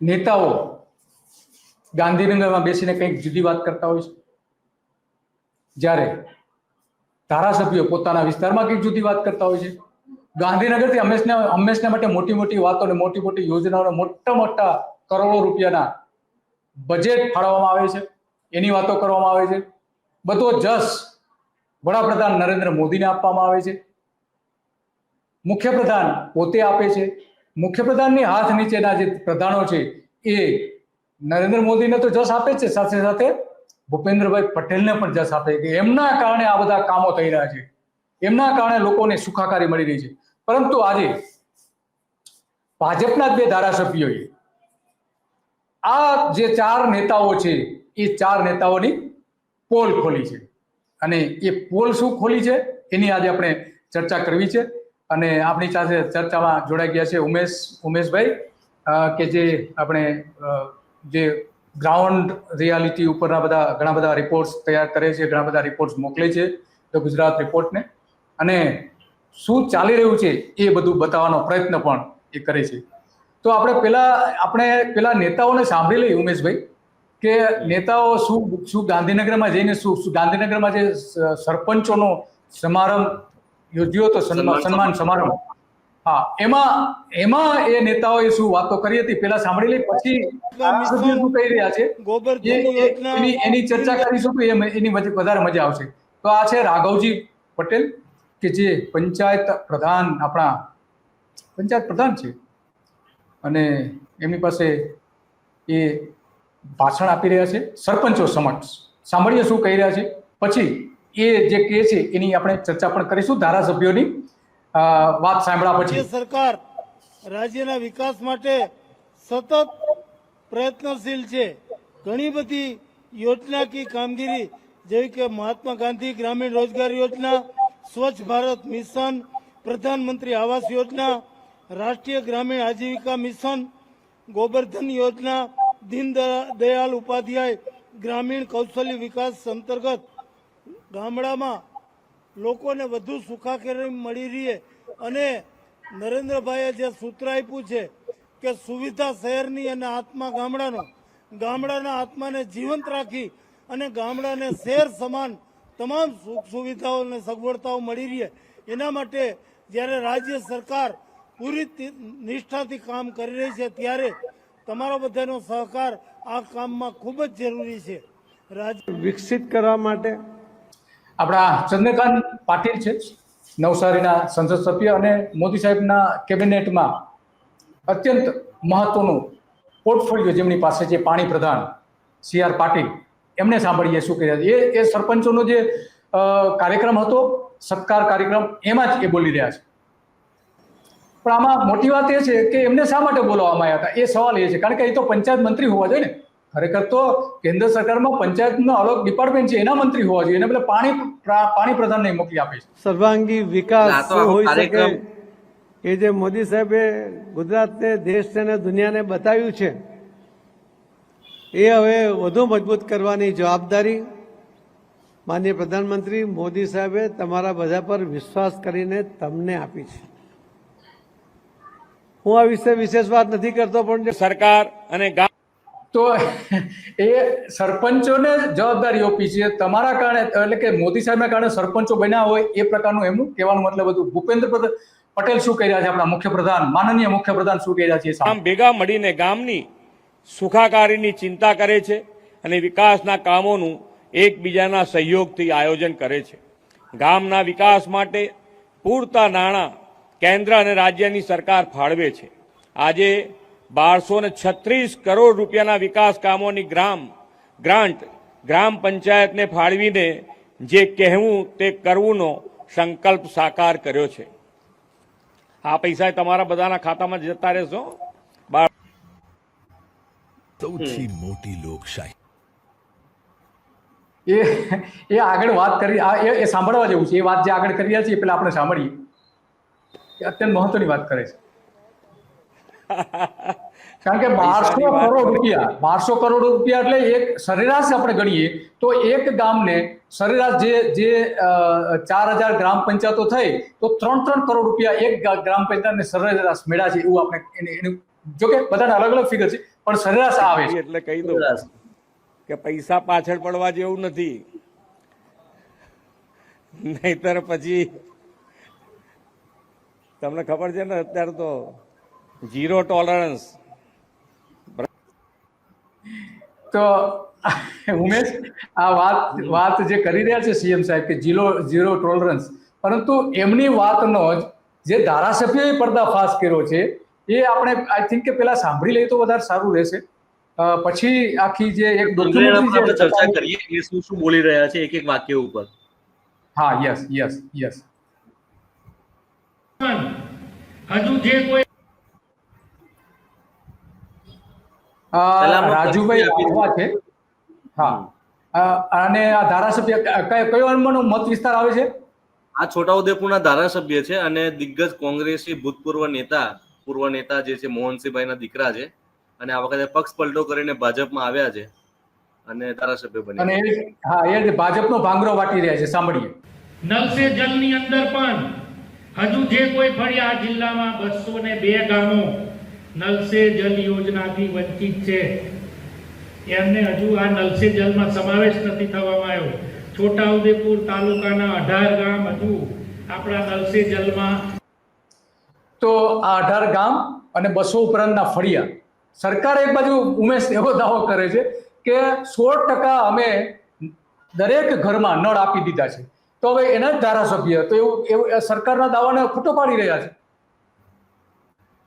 નેતાઓ ગાંધીનગરમાં બેસીને કંઈક જુદી વાત કરતા હોય છે. જ્યારે ધારાસભ્યો પોતાના વિસ્તારમાં કંઈક જુદી વાત કરતા હોય છે. ગાંધીનગરથી હંમેશના હંમેશના માટે મોટી મોટી વાતો અને મોટી મોટી યોજનાઓને મોટા મોટા કરોડો રૂપિયાના બજેટ ફાળવવામાં આવે છે. એની વાતો કરવામાં આવે છે. બધો જસ વડાપ્રધાન નરેન્દ્ર મોદીને આપવામાં આવે છે. મુખ્યપ્રધાન પોતે આપે છે. મુખ્યપ્રધાનની હાથ નીચેના જે પ્રધાનો છે, એ નરેન્દ્ર મોદીને તો જસ આપે છે. સાથે સાથે ભૂપેન્દ્રભાઈ પટેલને પણ જસ આપે છે. એમના કારણે આ બધા કામો થઈ રહ્યા છે. એમના કારણે લોકોને સુખાકારી મળી રહી છે. પરંતુ આજે ભાજપના બે ધારાસભ્યોએ આ જે ચાર નેતાઓ છે, એ ચાર નેતાઓની પોલ ખોલી છે. અને એ પોલ શું ખોલી છે? એની આજે આપણે ચર્ચા કરવી છે. અને આપણી સાથે ચર્ચામાં જોડાઈ ગયા છે ઉમેશ, ઉમેશભાઈ કે જે આપણે જે ગ્રાઉન્ડ રિયાલિટી ઉપરના બધા, ઘણા બધા રિપોર્ટ્સ તૈયાર કરે છે, ઘણા બધા રિપોર્ટ્સ મોકલે છે, તો ગુજરાત રિપોર્ટને અને શું ચાલી રહ્યું છે એ બધું બતાવવાનો પ્રયત્ન પણ એ કરે છે. તો આપણે પેલા આપણે પેલા નેતાઓને સાંભળી લઈએ ઉમેશભાઈ, કે નેતાઓ શું શું ગાંધીનગરમાં જઈને શું શું ગાંધીનગરમાં જે સરપંચોનો સમારંભ યોજ્યો હતો સન્માન સમારંભ. હા એમાં એમાં એ નેતાઓએ શું વાતો કરી હતી? પેલા સાંભળી લઈ પછી શું કહી રહ્યા છે? એની ચર્ચા કરીશું તો એની વધારે મજા આવશે. તો આ છે રાઘવજી પટેલ કે જે પંચાયત પ્રધાન આપણા પંચાયત પ્રધાન છે. અને એમની પાસે એ ભાષણ આપી રહ્યા છે. સરપંચો સમક્ષ. સાંભળીએ શું કહી રહ્યા છે? પછી એ જે કે છે, એની આપણે ચર્ચા પણ કરીશું ધારાસભ્યોની. વાત સાંભળ્યા પછી. સરકાર રાજ્યના વિકાસ માટે સતત પ્રયત્નશીલ છે. ઘણી બધી યોજનાકીય કામગીરી, જેવી કે મહાત્મા ગાંધી ગ્રામીણ રોજગાર યોજના, સ્વચ્છ ભારત મિશન, પ્રધાનમંત્રી આવાસ યોજના, રાષ્ટ્રીય ગ્રામીણ આજીવિકા મિશન ગોબરધન યોજના, દીન દયાલ ઉપાધ્યાય ગ્રામીણ કૌશલ્ય વિકાસ અંતર્ગત ગામડામાં લોકોને વધુ સુખાકારી મળી રહે અને નરેન્દ્રભાઈએ જે સૂત્ર આપ્યું છે કે સુવિધા શહેરની અને આત્મા ગામડાનો, ગામડાના આત્માને જીવંત રાખી અને ગામડાને શહેર સમાન તમામ સુખ સુવિધાઓ અને સગવડતાઓ મળી રહે. એના માટે જ્યારે રાજ્ય સરકાર પૂરી નિષ્ઠાથી કામ કરી રહી છે, ત્યારે તમારા બધાનો સહકાર આ કામમાં ખૂબ જ જરૂરી છે. રાજ્ય વિકસિત કરવા માટે આપણા ચંદ્રકાંત પાટીલ છે નવસારીના સંસદ સભ્ય અને મોદી સાહેબના કેબિનેટમાં અત્યંત મહત્વનું પોર્ટફોલિયો જેમની પાસે છે પાણી પ્રધાન સી આર પાટીલ, એમને સાંભળીએ શું કહે છે. એ એ સરપંચોનો જે કાર્યક્રમ હતો, સત્કાર કાર્યક્રમ, એમાં જ એ બોલી રહ્યા છે. પણ આમાં મોટી વાત એ છે કે એમને શા માટે બોલાવવામાં આવ્યા હતા? એ સવાલ એ છે. કારણ કે એ તો પંચાયત મંત્રી હોવા જોઈએ ને. ખરેખર તો કેન્દ્ર સરકારમાં પંચાયતનો અલગ ડિપાર્ટમેન્ટ છે એના મંત્રી હોવા જોઈએ. એને બદલે પાણી પાણી પ્રધાનને મોકલી આપે છે. સર્વાંગી વિકાસ હોઈ શકે એ જે મોદી સાહેબે ગુજરાતને દેશને અને દુનિયાને બતાવ્યું છે એ હવે વધુ મજબૂત કરવાની જવાબદારી માનનીય પ્રધાનમંત્રી મોદી સાહેબે તમારા બધા પર વિશ્વાસ કરીને તમને આપી છે. હું આ વિશે વિશેષ વાત નથી કરતો પણ સરકાર અને ગામ તો એ સરપંચોને જવાબદારી આપી છે. તમારા કારણે, એટલે કે મોદી સાહેબના કારણે સરપંચો બન્યા હોય એ પ્રકારનું એમનું કહેવાનું મતલબ હતું. ભૂપેન્દ્ર પટેલ શું કહી રહ્યા છે આપણા મુખ્યપ્રધાન? માનનીય મુખ્યપ્રધાન શું કહી રહ્યા છે આમ ભેગા મળીને ગામની સુખાકારીની ચિંતા કરે છે અને વિકાસના કામોનું એકબીજાના સહયોગથી આયોજન કરે છે. ગામના વિકાસ માટે પૂરતા નાણાં કેન્દ્ર અને રાજ્યની સરકાર ફાળવે છે. આજે બારસો ને છત્રીસ કરોડ રૂપિયાના વિકાસ કામોની ગ્રામ ગ્રાન્ટ ગ્રામ પંચાયતને ફાળવીને જે કહેવું તે કરવુંનો સંકલ્પ સાકાર કર્યો છે. આ પૈસા તમારા બધાના ખાતામાં જતા રહેશો. સૌથી મોટી લોકશાહી. એ એ આગળ વાત કરી એ એ સાંભળવા જેવું છે. એ વાત જે આગળ કરી રહ્યા છે એ પેલા આપણે સાંભળીએ. એ અત્યંત મહત્વની વાત કરે છે. કારણ કે બારસો કરોડ રૂપિયા બારસો કરોડ રૂપિયા એટલે એક સરેરાશ આપણે ગણીએ તો એક ગામને સરેરાશ જે જે ચાર હજાર ગ્રામ પંચાયતો થઈ તો ત્રણ ત્રણ કરોડ રૂપિયા એક ગ્રામ પંચાયતને સરેરાશ મળ્યા છે એવું આપણે એનું જો કે બધાને અલગ અલગ ફિગર છે પણ સરેરાશ આવે છે. એટલે કહી દઉં કે પૈસા પાછળ પડવા જેવું નથી. નહીતર પછી તમને ખબર છે ને અત્યારે તો ઝીરો ટોલરન્સ તો ઉમેશ આ વાત વાત જે કરી રહ્યા છે સીએમ સાહેબ કે જીરો ઝીરો ટોલરન્સ પરંતુ એમની વાતનો જ જે ધારાસભ્યોએ પર્દાફાશ કર્યો છે એ આપણે આઈ થિંક કે પેલા સાંભળી લઈએ તો વધારે સારું રહેશે. પછી આખી જે એક પણ ચર્ચા કરીએ એ શું શું બોલી રહ્યા છે એક એક વાક્ય ઉપર. હા યસ યસ યસ હજુ જે કોઈ રાજુભાઈ આહવા છે. હા. અને આ ધારાસભ્ય કયો અનમનો મત વિસ્તાર આવે છે? આ છોટાઉદેપુરના ધારાસભ્ય છે અને દિગ્ગજ કોંગ્રેસી ભૂતપૂર્વ નેતા પૂર્વ નેતા જે છે મોહનસિંહભાઈના દીકરા છે અને આ વખતે પક્ષ પલટો કરીને ભાજપમાં આવ્યા છે અને ધારાસભ્ય બન્યા અને હા એ ભાજપનો ભાંગરો વાટી રહ્યા છે સાંભળીએ. નલ સે જલની અંદર પણ હજુ જે કોઈ ફળિયા જિલ્લામાં બસો ને બે ગામો નલ જલ યોજનાથી વંચિત છે. એમને હજુ આ નલ જલમાં સમાવેશ નથી થવામાં આવ્યો. છોટાઉદેપુર તાલુકાના અઢાર ગામ હજુ આપણા નલ સે જલમાં તો આ અઢાર ગામ અને બસો ઉપરાંતના ફળિયા. સરકાર એક બાજુ ઉમેશ એવો દાવો કરે છે કે સોળ ટકા અમે દરેક ઘરમાં નળ આપી દીધા છે. તો હવે એના જ ધારાસભ્ય, તો એવું એવું સરકારના દાવાને ખોટો પાડી રહ્યા છે.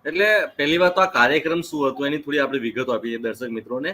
એટલે પહેલી વાત તો આ કાર્યક્રમ શું હતો એની થોડી આપણે વિગતો આપીએ દર્શક મિત્રોને.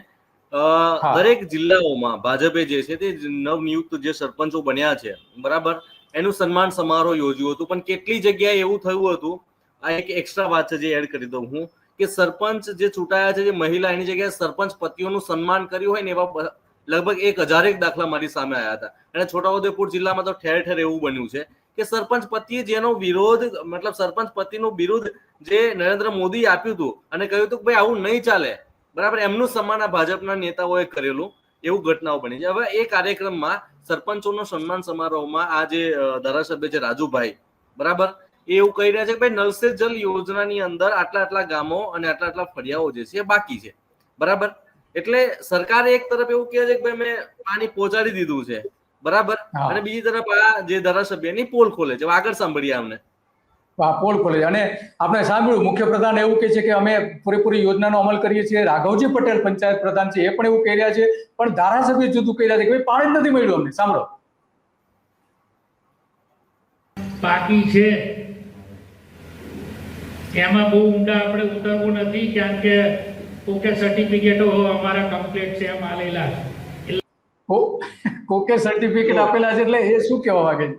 દરેક જિલ્લાઓમાં ભાજપે જે છે તે નવનિયુક્ત જે સરપંચો બન્યા છે બરાબર? એનું સન્માન સમારોહ યોજ્યું હતું પણ કેટલી જગ્યાએ એવું થયું હતું? આ એક એક્સ્ટ્રા વાત છે જે એડ કરી દઉં હું કે સરપંચ જે ચૂંટાયા છે જે મહિલા એની જગ્યાએ સરપંચ પતિઓનું સન્માન કર્યું હોય ને એવા લગભગ એક હજારેક દાખલા મારી સામે આવ્યા હતા. અને છોટાઉદેપુર જિલ્લામાં તો ઠેર ઠેર એવું બન્યું છે. કે સરપંચ પતિએ જેનો વિરોધ, મતલબ સરપંચ પતિનું વિરુદ્ધ જે નરેન્દ્ર મોદી આપ્યું હતું અને કહ્યું હતું કે ભાઈ આવું નહીં ચાલે. બરાબર, એમનું સન્માન આ ભાજપના નેતાઓએ કરેલું, એવું ઘટનાઓ બની છે. હવે એ કાર્યક્રમમાં સરપંચોનો સન્માન સમારોહમાં આ જે ધારાસભ્ય છે રાજુભાઈ, બરાબર, એ એવું કહી રહ્યા છે કે ભાઈ નલ જલ યોજનાની અંદર આટલા આટલા ગામો અને આટલા આટલા ફળિયાઓ જે છે બાકી છે. બરાબર, એટલે સરકારે એક તરફ એવું કહે છે કે ભાઈ મેં પાણી પહોંચાડી દીધું છે. બરાબર? અને બીજી તરફ આ જે ધારાસભ્યની પોલ ખોલે છે. આગળ સાંભળીએ અમને. પોલ ખોલે અને આપણે સાંભળ્યું મુખ્ય પ્રધાન એવું કહે છે કે અમે પૂરેપૂરી યોજનાનો અમલ કરીએ છીએ. રાઘવજી પટેલ પંચાયત પ્રધાન છે એ પણ એવું કહી રહ્યા છે. પણ ધારાસભ્ય જુદું કહી રહ્યા છે કે પાણી જ નથી મળ્યું અમને. સાંભળો. બાકી છે એમાં બહુ ઊંડા આપણે ઉતરવું નથી કારણ કે ઓકે સર્ટિફિકેટો અમારા કમ્પ્લીટ છે એમ આલેલા છે. કો- કોકે સર્ટિફિકેટ આપેલા છે એટલે એ શું કહેવા માંગે છે?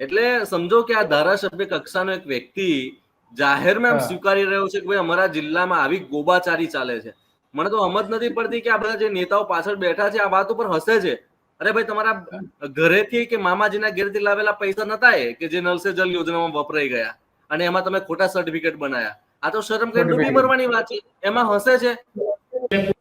એટલે સમજો કે આ ધારાસભ્ય કક્ષાનો એક વ્યક્તિ જાહેરમાં એમ સ્વીકારી રહ્યો છે કે ભાઈ અમારા જિલ્લામાં આવી ગોબાચારી ચાલે છે. મને તો સમજ નથી પડતી કે આ બધા જે નેતાઓ પાછળ બેઠા છે આ વાત ઉપર હસે છે. અરે ભાઈ તમારા ઘરેથી કે મામાજીના ઘેરથી લાવેલા પૈસા નતા એ કે જે નલ સે જલ યોજનામાં વપરાઈ ગયા અને એમાં તમે ખોટા સર્ટિફિકેટ બનાયા. આ તો શરમ કે ડૂબી મરવાની વાત છે. એમાં હસે છે?